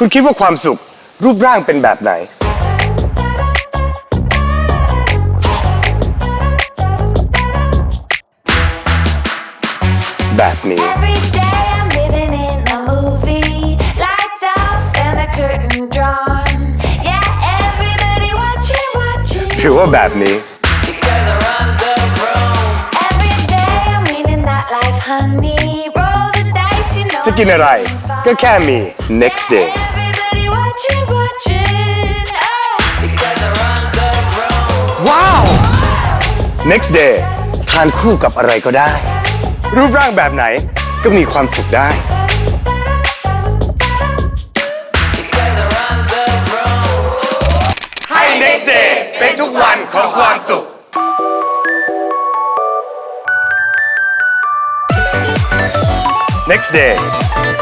คุณคิดว่าความสุขรูปร่างเป็นแบบไหน แบบนี้ถือว่าแบบนี้จะกินอะไรก็แค่มี next day next day ทานคู่กับอะไรก็ได้ รูปร่างแบบไหนก็มีความสุขได้ให้ next day เป็นทุกวันของความสุข next day.